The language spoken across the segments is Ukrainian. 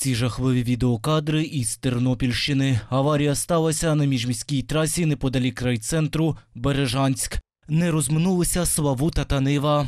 Ці жахливі відеокадри із Тернопільщини. Аварія сталася на міжміській трасі неподалік райцентру Бережанськ. Не розминулися Славута та Нива.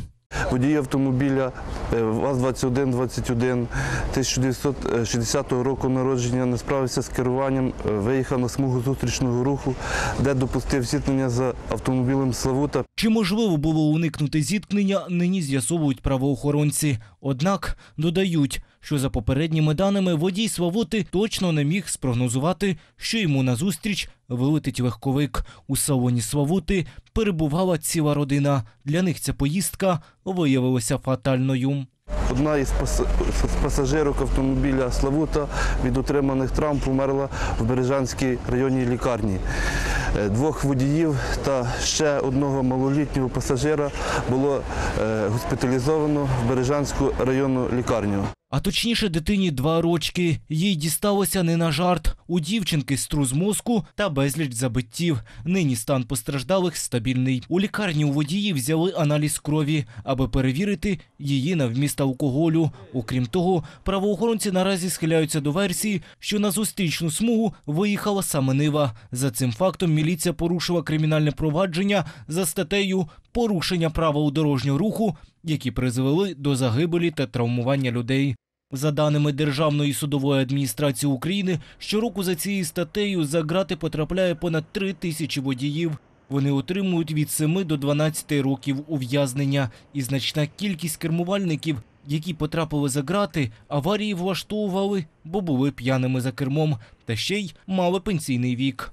Водій автомобіля ВАЗ-2121 1960 року народження не справився з керуванням, е, виїхав на смугу зустрічного руху, де допустив зіткнення з автомобілем Славута. Чи можливо було уникнути зіткнення, нині з'ясовують правоохоронці. Однак додають, що за попередніми даними водій Славути точно не міг спрогнозувати, що йому назустріч вилетить легковик. У салоні Славути перебувала ціла родина. Для них ця поїздка виявилася фатальною. Одна із пас- пасажирок автомобіля Славута від отриманих травм померла в Бережанській районній лікарні. Е, Двох водіїв та ще одного малолітнього пасажира було е, госпіталізовано в Бережанську районну лікарню. А точніше, дитині два рочки. Їй дісталося не на жарт. У дівчинки струс мозку та безліч забиттів. Нині стан постраждалих стабільний. У лікарні у водії взяли аналіз крові, аби перевірити її на вміст алкоголю. Окрім того, правоохоронці наразі схиляються до версії, що на зустрічну смугу виїхала саме Нива. За цим фактом міліція порушила кримінальне провадження за статтею порушення правил дорожнього руху, які призвели до загибелі та травмування людей. За даними Державної судової адміністрації України, щороку за цією статтею за грати потрапляє понад три тисячі водіїв. Вони отримують від 7 до 12 років ув'язнення, і значна кількість кермувальників, які потрапили за грати, аварії влаштовували, бо були п'яними за кермом, та ще й мали пенсійний вік.